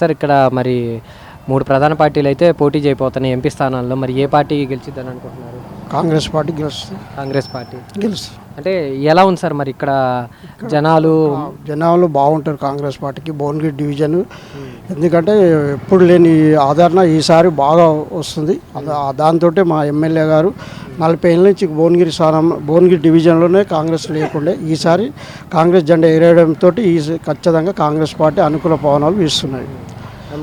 Sir ఇక్కడ మరి మూడు ప్రధాన పార్టీలు అయితే పోటీ చేయబోతున్నాయి ఎంపీ స్థానాల్లో. మరి ఏ పార్టీ గెలిచిద్దని అనుకుంటున్నారు? కాంగ్రెస్ పార్టీ గెలుస్తుంది. కాంగ్రెస్ పార్టీ. గెలుస్తుంది. అంటే ఎలా ఉంది సార్ మరి ఇక్కడ జనాలు? జనాలు బాగుంటారు కాంగ్రెస్ పార్టీకి. భువనగిరి డివిజన్. ఎందుకంటే ఎప్పుడు లేని ఆదరణ ఈసారి బాగా వస్తుంది. దాంతో మా ఎమ్మెల్యే గారు నలభై ఏళ్ళ నుంచి భువనగిరి స్థానం భువనగిరి డివిజన్లోనే కాంగ్రెస్ లేకుండే ఈసారి కాంగ్రెస్ జెండా ఎగరేయడంతో ఈ ఖచ్చితంగా కాంగ్రెస్ పార్టీ అనుకూల పవనాలు వీస్తున్నాయి.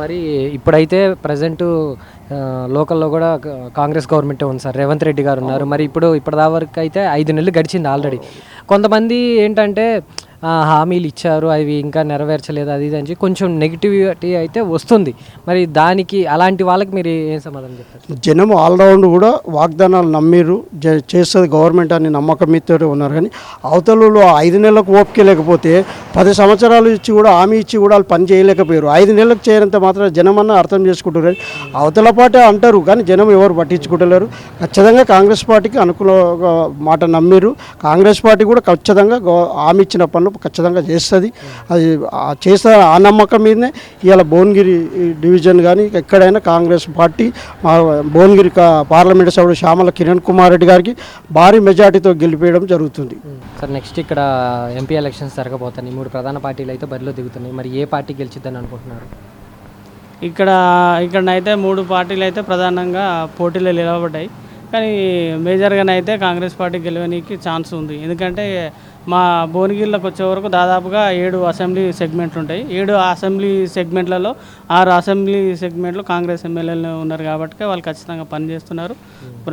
మరి ఇప్పుడైతే ప్రజెంట్ లోకల్లో కూడా కాంగ్రెస్ గవర్నమెంట్ ఉంది సార్. రేవంత్ రెడ్డి గారు ఉన్నారు. మరి ఇప్పుడు ఇప్పటిదా వరకు అయితే ఐదు నెలలు గడిచింది ఆల్రెడీ కొంతమంది ఏంటంటే హామీలు ఇచ్చారు అవి ఇంకా నెరవేర్చలేదు అది ఇది అని చెప్పి కొంచెం నెగిటివిటీ అయితే వస్తుంది. మరి దానికి అలాంటి వాళ్ళకి మీరు ఏం సమాధానం చెప్తారు? జనం ఆల్రౌండ్ కూడా వాగ్దానాలు నమ్మిరు చేస్తుంది గవర్నమెంట్ అని నమ్మకం మీతో ఉన్నారు. కానీ అవతలలో ఐదు నెలలకు ఓపిక లేకపోతే పది సంవత్సరాలు ఇచ్చి కూడా హామీ ఇచ్చి కూడా వాళ్ళు పని చేయలేకపోయారు. ఐదు నెలలకు చేయనంత మాత్రం జనం అన్న అర్థం చేసుకుంటారు. కానీ అవతల పాటే అంటారు కానీ జనం ఎవరు పట్టించుకుంటలేరు. ఖచ్చితంగా కాంగ్రెస్ పార్టీకి అనుకూలంగా మాట నమ్మిరు. కాంగ్రెస్ పార్టీ కూడా ఖచ్చితంగా హామీ ఇచ్చిన పనులు ఖచ్చితంగా చేస్తుంది. అది ఆ చేస్తా ఆ నమ్మకం మీదనే ఇవాళ భువనగిరి డివిజన్ కానీ ఎక్కడైనా కాంగ్రెస్ పార్టీ మా భువనగిరి పార్లమెంట్ సభ్యుడు శ్యామల కిరణ్ కుమార్ రెడ్డి గారికి భారీ మెజార్టీతో గెలిపేయడం జరుగుతుంది. సార్ నెక్స్ట్ ఇక్కడ ఎంపీ ఎలక్షన్స్ జరగబోతున్నాయి. మూడు ప్రధాన పార్టీలు అయితే బరిలో దిగుతున్నాయి. మరి ఏ పార్టీ గెలిచిద్దని అనుకుంటున్నారు? ఇక్కడ ఇక్కడనైతే మూడు పార్టీలు అయితే ప్రధానంగా పోటీలో నిలబడ్డాయి. కానీ మేజర్గానైతే కాంగ్రెస్ పార్టీ గెలవడానికి ఛాన్స్ ఉంది. ఎందుకంటే మా భువనగిరిలోకి వచ్చే వరకు దాదాపుగా ఏడు అసెంబ్లీ సెగ్మెంట్లు ఉంటాయి. ఏడు అసెంబ్లీ సెగ్మెంట్లలో ఆరు అసెంబ్లీ సెగ్మెంట్లు కాంగ్రెస్ ఎమ్మెల్యేలు ఉన్నారు కాబట్టి వాళ్ళు ఖచ్చితంగా పనిచేస్తున్నారు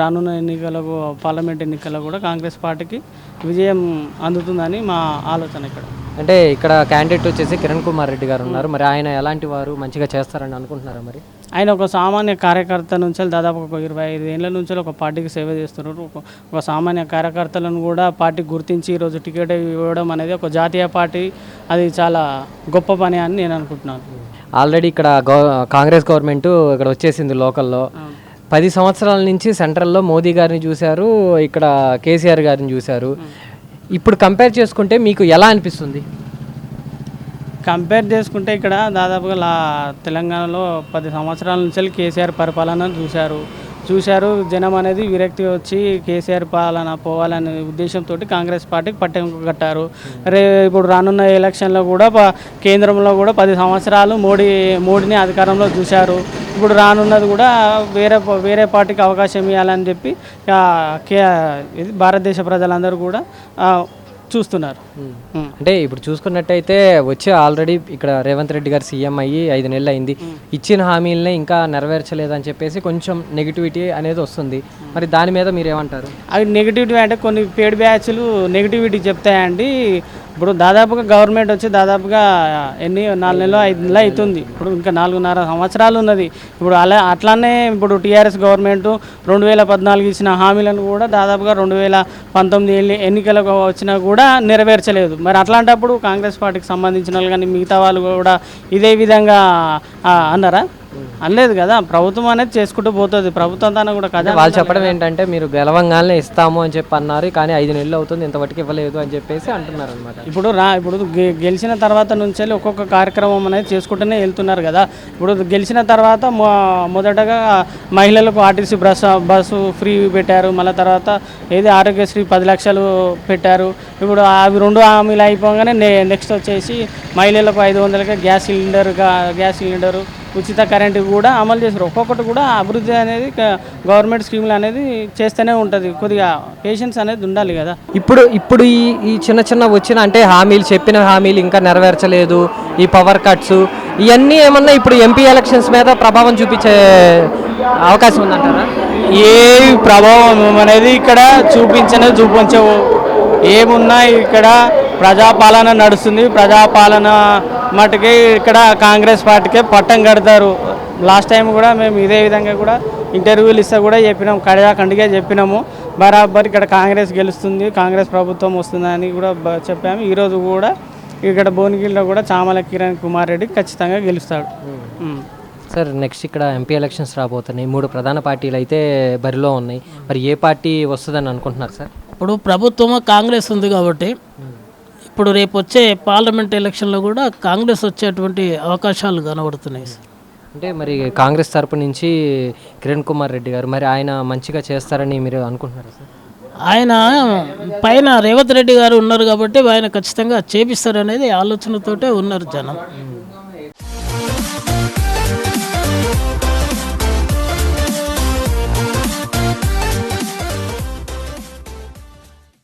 రానున్న ఎన్నికలకు పార్లమెంట్ ఎన్నికల్లో కూడా కాంగ్రెస్ పార్టీకి విజయం అందుతుందని మా ఆలోచన ఇక్కడ. అంటే ఇక్కడ క్యాండిడేట్ వచ్చేసి కిరణ్ కుమార్ రెడ్డి గారు ఉన్నారు. మరి ఆయన ఎలాంటి వారు మంచిగా చేస్తారని అనుకుంటున్నారా మరి? ఆయన ఒక సామాన్య కార్యకర్త నుంచి దాదాపు ఒక ఇరవై ఐదు ఏళ్ళ నుంచి ఒక పార్టీకి సేవ చేస్తున్నారు. ఒక- సామాన్య కార్యకర్తలను కూడా పార్టీ గుర్తించి ఈరోజు టికెట్ ఇవ్వడం అనేది ఒక జాతీయ పార్టీ అది చాలా గొప్ప పని అని నేను అనుకుంటున్నాను. ఆల్రెడీ ఇక్కడ కాంగ్రెస్ గవర్నమెంట్ ఇక్కడ వచ్చేసింది లోకల్లో. పది సంవత్సరాల నుంచి సెంట్రల్లో మోదీ గారిని చూశారు ఇక్కడ కేసీఆర్ గారిని చూశారు. ఇప్పుడు కంపేర్ చేసుకుంటే మీకు ఎలా అనిపిస్తుంది? కంపేర్ చేసుకుంటే ఇక్కడ దాదాపుగా లా తెలంగాణలో పది సంవత్సరాల నుంచి కేసీఆర్ పరిపాలన చూశారు. చూశారు జనం అనేది విరక్తి వచ్చి కేసీఆర్ పాలన పోవాలనే ఉద్దేశంతో కాంగ్రెస్ పార్టీకి పట్టింపు కట్టారు. రే ఇప్పుడు రానున్న ఎలక్షన్లో కూడా కేంద్రంలో కూడా పది సంవత్సరాలు మోడీ మోడీని అధికారంలో చూశారు. ఇప్పుడు రానున్నది కూడా వేరే ప- వేరే పార్టీకి అవకాశం ఇవ్వాలని చెప్పి కే ఇది భారతదేశ ప్రజలందరూ కూడా చూస్తున్నారు. ఉం. అంటే ఇప్పుడు చూసుకున్నట్టయితే వచ్చే ఆల్రెడీ ఇక్కడ రేవంత్ రెడ్డి గారు సీఎం అయ్యి ఐదు నెలలు అయింది. ఇచ్చిన హామీలనే ఇంకా నెరవేర్చలేదని చెప్పేసి కొంచెం నెగిటివిటీ అనేది వస్తుంది. మరి దాని మీద మీరు ఏమంటారు అవి నెగిటివిటీ అంటే కొన్ని పేడ్ బ్యాచ్లు నెగిటివిటీ చెప్తాయండి. ఇప్పుడు దాదాపుగా గవర్నమెంట్ వచ్చి దాదాపుగా ఎన్ని నాలుగు నెలలు ఐదు నెలలు అవుతుంది. ఇప్పుడు ఇంకా నాలుగున్నర సంవత్సరాలు ఉన్నది. ఇప్పుడు అలా అట్లానే ఇప్పుడు టీఆర్ఎస్ గవర్నమెంట్ రెండు వేల పద్నాలుగు ఇచ్చిన హామీలను కూడా దాదాపుగా రెండు వేల పంతొమ్మిది ఎన్నికలకు వచ్చినా కూడా నెరవేర్చలేదు. మరి అట్లాంటప్పుడు కాంగ్రెస్ పార్టీకి సంబంధించిన వాళ్ళు కానీ మిగతా వాళ్ళు కూడా ఇదే విధంగా అన్నారా? అనలేదు కదా ప్రభుత్వం అనేది చేసుకుంటూ పోతుంది. ప్రభుత్వం తన కూడా కదా వాళ్ళు చెప్పడం ఏంటంటే మీరు గెలవంగానే ఇస్తాము అని చెప్పి అన్నారు కానీ ఐదు నెలలు అవుతుంది ఇంతవరకు ఇవ్వలేదు అని చెప్పేసి అంటున్నారు అనమాట ఇప్పుడు రా ఇప్పుడు గెలిచిన తర్వాత నుంచి ఒక్కొక్క కార్యక్రమం అనేది చేసుకుంటూనే వెళ్తున్నారు కదా. ఇప్పుడు గెలిచిన తర్వాత మొ- మొదటగా మహిళలకు ఆర్టీసీ బస్ బస్సు ఫ్రీ పెట్టారు. మళ్ళీ తర్వాత ఏది ఆరోగ్యశ్రీ పది లక్షలు పెట్టారు. ఇప్పుడు అవి రెండు హామీలు అయిపోగానే నె నెక్స్ట్ వచ్చేసి మహిళలకు ఐదు వందలకి గ్యాస్ సిలిండర్ గ్యాస్ సిలిండరు ఉచిత కరెంటు కూడా అమలు చేశారు ఒక్కొక్కటి కూడా అభివృద్ధి అనేది గవర్నమెంట్ స్కీములు అనేది చేస్తూనే ఉంటుంది. కొద్దిగా పేషెన్స్ అనేది ఉండాలి కదా. ఇప్పుడు ఇప్పుడు ఈ ఈ చిన్న చిన్న వచ్చిన అంటే హామీలు చెప్పిన హామీలు ఇంకా నెరవేర్చలేదు. ఈ పవర్ కట్స్ ఇవన్నీ ఏమన్నా ఇప్పుడు ఎంపీ ఎలక్షన్స్ మీద ప్రభావం చూపించే అవకాశం ఉందంటారా? ఏ ప్రభావం అనేది ఇక్కడ చూపించనే చూపించవు. ఏమున్నా ఇక్కడ ప్రజాపాలన నడుస్తుంది. ప్రజాపాలన మటుకే ఇక్కడ కాంగ్రెస్ పార్టీకే పట్టం కడతారు. లాస్ట్ టైం కూడా మేము ఇదే విధంగా కూడా ఇంటర్వ్యూలు ఇస్తే కూడా చెప్పినాం. కడియా కండిగా చెప్పినాము. బరాబర్ ఇక్కడ కాంగ్రెస్ గెలుస్తుంది కాంగ్రెస్ ప్రభుత్వం వస్తుందని కూడా చెప్పాము. ఈరోజు కూడా ఇక్కడ భువనగిరిలో కూడా చామల కిరణ్ కుమార్ రెడ్డి ఖచ్చితంగా గెలుస్తాడు. సార్ నెక్స్ట్ ఇక్కడ ఎంపీ ఎలక్షన్స్ రాబోతున్నాయి. మూడు ప్రధాన పార్టీలు అయితే బరిలో ఉన్నాయి. మరి ఏ పార్టీ వస్తుందని అనుకుంటున్నారు సార్ ఇప్పుడు ప్రభుత్వం కాంగ్రెస్ ఉంది కాబట్టి ఇప్పుడు రేపు వచ్చే పార్లమెంట్ ఎలక్షన్లో కూడా కాంగ్రెస్ వచ్చేటువంటి అవకాశాలు కనబడుతున్నాయి సార్. అంటే మరి కాంగ్రెస్ తరపు నుంచి కిరణ్ కుమార్ రెడ్డి గారు మరి ఆయన మంచిగా చేస్తారని మీరు అనుకుంటున్నారా సార్? ఆయన పైన రేవంత్ రెడ్డి గారు ఉన్నారు కాబట్టి ఆయన ఖచ్చితంగా చేపిస్తారనేది ఆలోచనతోటే ఉన్నారు జనం.